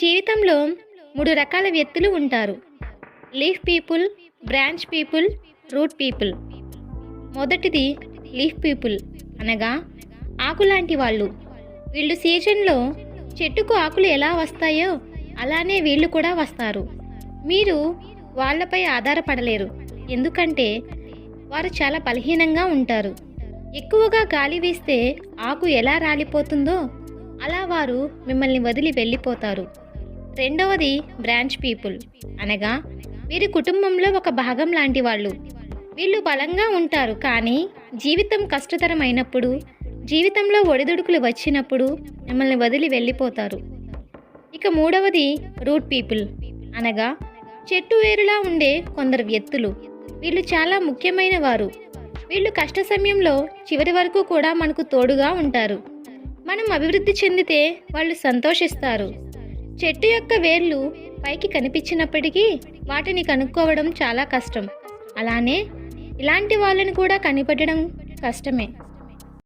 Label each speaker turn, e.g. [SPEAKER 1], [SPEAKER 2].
[SPEAKER 1] జీవితంలో మూడు రకాల వ్యక్తులు ఉంటారు. Leaf people branch people root people. మొదటిది లీఫ్ పీపుల్ అనగా ఆకు లాంటి వాళ్ళు. వీళ్ళు సీజన్లో చెట్టుకు ఆకులు ఎలా వస్తాయో అలానే వీళ్ళు కూడా వస్తారు. మీరు వాళ్ళపై ఆధారపడలేరు. ఎందుకంటే వారు చాలా బలహీనంగా ఉంటారు. ఎక్కువగా గాలి వీస్తే ఆకు ఎలా రాలిపోతుందో అలా వారు మిమ్మల్ని వదిలి వెళ్ళిపోతారు. రెండవది బ్రాంచ్ పీపుల్. అనగా వీరి కుటుంబంలో ఒక భాగం లాంటి వాళ్ళు. వీళ్ళు బలంగా ఉంటారు కానీ జీవితం కష్టతరమైనప్పుడు జీవితంలో ఒడిదుడుకులు వచ్చినప్పుడు మిమ్మల్ని వదిలి వెళ్ళిపోతారు. ఇక మూడవది రూట్ పీపుల్. అనగా చెట్టు వేరులా ఉండే కొందరు వ్యక్తులు. వీళ్ళు చాలా ముఖ్యమైన వారు. వీళ్ళు కష్ట సమయంలో చివరి వరకు కూడా మనకు తోడుగా ఉంటారు. మనం అభివృద్ధి చెందితే వాళ్ళు సంతోషిస్తారు. చెట్టు యొక్క వేర్లు పైకి కనిపించినప్పటికీ వాటిని కనుక్కోవడం చాలా కష్టం. అలానే ఇలాంటి వాళ్ళని కూడా కనిపెట్టడం కష్టమే.